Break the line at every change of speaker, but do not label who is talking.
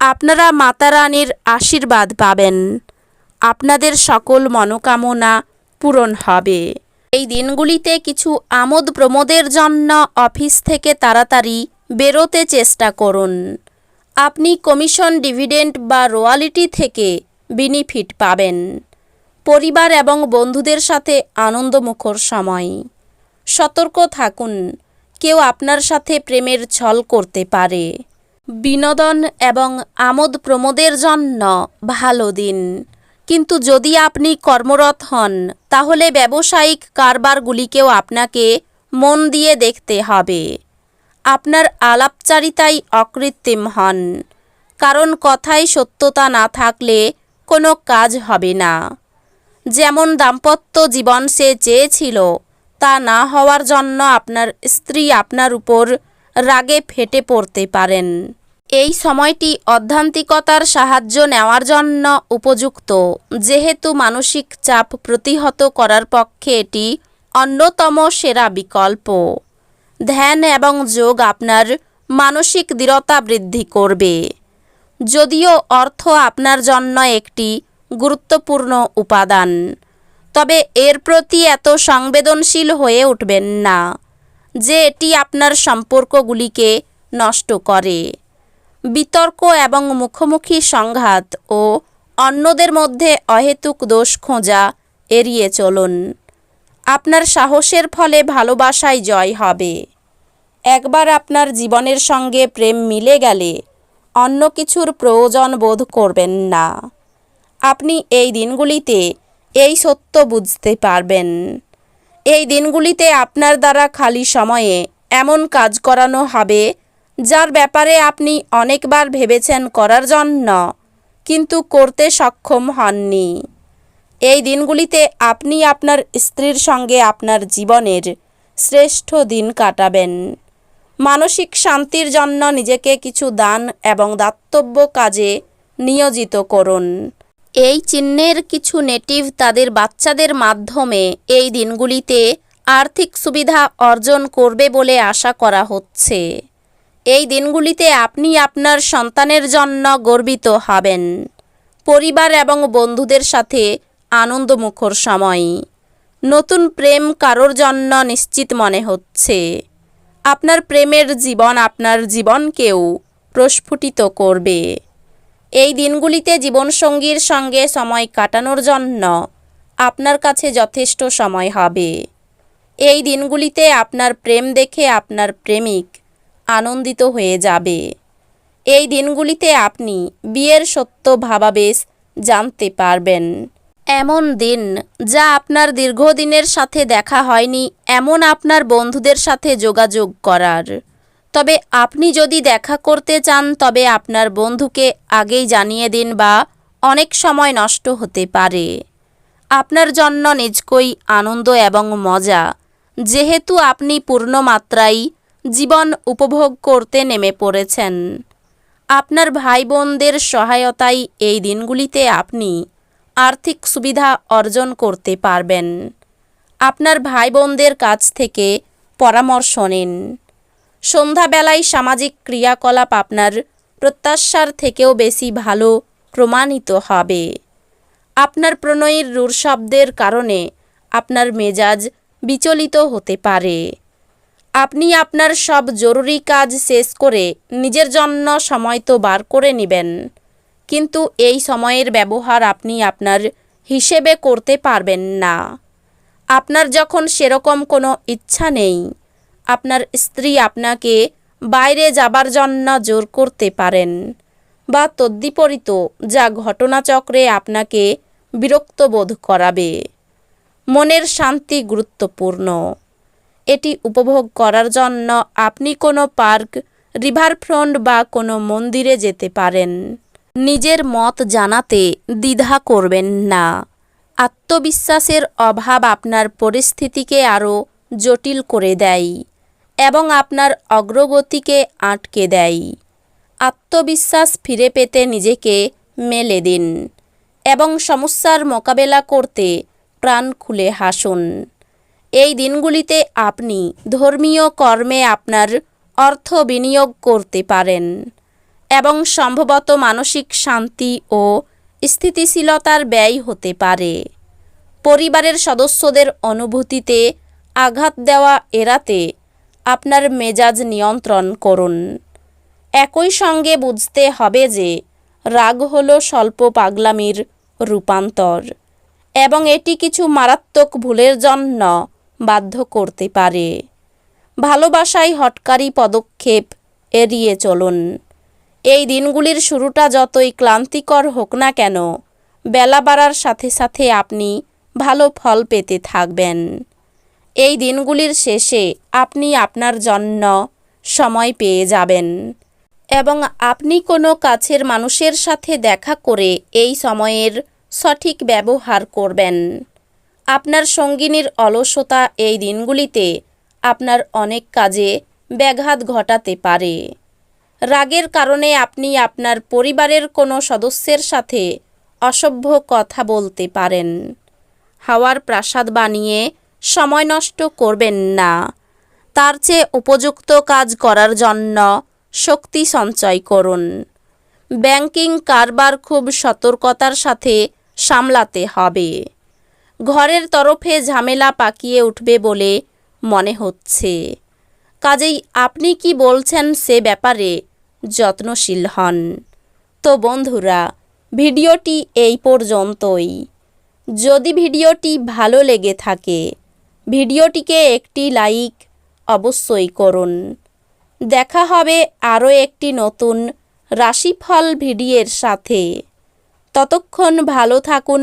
আপনারা মাতারানীর আশীর্বাদ পাবেন। আপনাদের সকল মনোকামনা পূরণ হবে। এই দিনগুলিতে কিছু আমোদ প্রমোদের জন্য অফিস থেকে তাড়াতাড়ি বেরোতে চেষ্টা করুন। আপনি কমিশন ডিভিডেন্ড বা রোয়ালিটি থেকে বেনিফিট পাবেন। পরিবার এবং বন্ধুদের সাথে আনন্দমুখর সময়। সতর্ক থাকুন। কেউ আপনার সাথে প্রেমের ছল করতে পারে। বিনোদন এবং আমোদ প্রমোদের জন্য ভালো দিন। কিন্তু যদি আপনি কর্মরত হন, তাহলে ব্যবসায়িক কারবারগুলিকেও আপনাকে মন দিয়ে দেখতে হবে। আপনার আলাপচারিতাই অকৃত্রিম হন। কারণ কথায় সত্যতা না থাকলে কোনো কাজ হবে না। যেমন দাম্পত্য জীবন সে চেয়েছিল, তা না হওয়ার জন্য আপনার স্ত্রী আপনার উপর রাগে ফেটে পড়তে পারেন। এই সময়টি অধ্যান্তিকতার সাহায্য নেওয়ার জন্য উপযুক্ত। যেহেতু মানসিক চাপ প্রতিহত করার পক্ষে এটি অন্যতম সেরা বিকল্প। ধ্যান এবং যোগ আপনার মানসিক দৃঢ়তা বৃদ্ধি করবে। যদিও অর্থ আপনার জন্য একটি গুরুত্বপূর্ণ উপাদান, তবে এর প্রতি এত সংবেদনশীল হয়ে উঠবেন না যে এটি আপনার সম্পর্কগুলিকে নষ্ট করে। বিতর্ক এবং মুখোমুখি সংঘাত ও অন্যদের মধ্যে অহেতুক দোষ খোঁজা এড়িয়ে চলুন। আপনার সাহসের ফলে ভালোবাসায় জয় হবে। একবার আপনার জীবনের সঙ্গে প্রেম মিলে গেলে অন্য কিছুর প্রয়োজন বোধ করবেন না। আপনি এই দিনগুলিতে এই সত্য বুঝতে পারবেন। এই দিনগুলিতে আপনার দ্বারা খালি সময়ে এমন কাজ করানো হবে যার ব্যাপারে আপনি অনেকবার ভেবেছেন করার জন্য, কিন্তু করতে সক্ষম হননি। এই দিনগুলিতে আপনি আপনার স্ত্রীর সঙ্গে আপনার জীবনের শ্রেষ্ঠ দিন কাটাবেন। মানসিক শান্তির জন্য নিজেকে কিছু দান এবং দাতব্য কাজে নিয়োজিত করুন। এই চিহ্নের কিছু নেটিভ তাদের বাচ্চাদের মাধ্যমে এই দিনগুলিতে আর্থিক সুবিধা অর্জন করবে বলে আশা করা হচ্ছে। এই দিনগুলিতে আপনি আপনার সন্তানের জন্য গর্বিত হবেন। পরিবার এবং বন্ধুদের সাথে আনন্দমুখর সময়। নতুন প্রেম কারোর জন্য নিশ্চিত মনে হচ্ছে। আপনার প্রেমের জীবন আপনার জীবনকেও প্রস্ফুটিত করবে। এই দিনগুলিতে জীবনসঙ্গীর সঙ্গে সময় কাটানোর জন্য আপনার কাছে যথেষ্ট সময় হবে। এই দিনগুলিতে আপনার প্রেম দেখে আপনার প্রেমিক আনন্দিত হয়ে যাবে। এই দিনগুলিতে আপনি বিয়ের সত্য ভাবাবেশ জানতে পারবেন। এমন দিন যা আপনার দীর্ঘদিনের সাথে দেখা হয়নি, এমন আপনার বন্ধুদের সাথে যোগাযোগ করার। তবে আপনি যদি দেখা করতে চান, তবে আপনার বন্ধুকে আগেই জানিয়ে দিন বা অনেক সময় নষ্ট হতে পারে। আপনার জন্য নিজকই আনন্দ এবং মজা। যেহেতু আপনি পূর্ণ মাত্রায় জীবন উপভোগ করতে নেমে পড়েছেন। আপনার ভাই বোনদের সহায়তায় এই দিনগুলিতে আপনি আর্থিক সুবিধা অর্জন করতে পারবেন। আপনার ভাই বোনদের কাছ থেকে পরামর্শ নিন। সন্ধ্যাবেলায় সামাজিক ক্রিয়াকলাপ আপনার প্রত্যাশার থেকেও বেশি ভালো প্রমাণিত হবে। আপনার প্রণয়ের রূঢ় শব্দের কারণে আপনার মেজাজ বিচলিত হতে পারে। আপনি আপনার সব জরুরি কাজ শেষ করে নিজের জন্য সময় তো বার করে নেবেন। কিন্তু এই সময়ের ব্যবহার আপনি আপনার হিসেবে করতে পারবেন না। আপনার যখন সেরকম কোনো ইচ্ছা নেই, আপনার স্ত্রী আপনাকে বাইরে যাবার জন্য জোর করতে পারেন বা তদ্বিপরীত যা ঘটনাচক্রে আপনাকে বিরক্ত বোধ করাবে। মনের শান্তি গুরুত্বপূর্ণ। এটি উপভোগ করার জন্য আপনি কোনো পার্ক, রিভারফ্রন্ট বা কোনো মন্দিরে যেতে পারেন। নিজের মত জানাতে দ্বিধা করবেন না। আত্মবিশ্বাসের অভাব আপনার পরিস্থিতিকে আরও জটিল করে দেয় এবং আপনার অগ্রগতিকে আটকে দেয়। আত্মবিশ্বাস ফিরে পেতে নিজেকে মেলে দিন এবং সমস্যার মোকাবেলা করতে প্রাণ খুলে হাসুন। এই দিনগুলিতে আপনি ধর্মীয় কর্মে আপনার অর্থ বিনিয়োগ করতে পারেন এবং সম্ভবত মানসিক শান্তি ও স্থিতিশীলতার ব্যয় হতে পারে। পরিবারের সদস্যদের অনুভূতিতে আঘাত দেওয়া এড়াতে আপনার মেজাজ নিয়ন্ত্রণ করুন। একই সঙ্গে বুঝতে হবে যে রাগ হল স্বল্প পাগলামির রূপান্তর এবং এটি কিছু মারাত্মক ভুলের জন্য বাধ্য করতে পারে। ভালোবাসায় হটকারী পদক্ষেপ, এড়িয়ে চলুন। এই দিনগুলির শুরুটা যতই ক্লান্তিকর হোক না কেন, বেলা বাড়ার সাথে সাথে আপনি ভালো ফল পেতে থাকবেন। এই দিনগুলির শেষে আপনি আপনার জন্য সময় পেয়ে যাবেন এবং আপনি কোনো কাছের মানুষের সাথে দেখা করে এই সময়ের সঠিক ব্যবহার করবেন। আপনার সঙ্গিনীর অলসতা এই দিনগুলিতে আপনার অনেক কাজে ব্যাঘাত ঘটাতে পারে। রাগের কারণে আপনি আপনার পরিবারের কোনো সদস্যের সাথে অসভ্য কথা বলতে পারেন। হাওয়ার প্রাসাদ বানিয়ে সময় নষ্ট করবেন না। তার চেয়ে উপযুক্ত কাজ করার জন্য শক্তি সঞ্চয় করুন। ব্যাংকিং কারবার খুব সতর্কতার সাথে সামলাতে হবে। ঘরের তরফে ঝামেলা পাকিয়ে উঠবে বলে মনে হচ্ছে। কাজেই আপনি কি বলছেন সে ব্যাপারে যত্নশীল হন। তো বন্ধুরা, ভিডিওটি এই পর্যন্তই। যদি ভিডিওটি ভালো লেগে থাকে, ভিডিওটিকে একটি লাইক অবশ্যই করুন। দেখা হবে আরও একটি নতুন রাশিফল ভিডিওর সাথে। ততক্ষণ ভালো থাকুন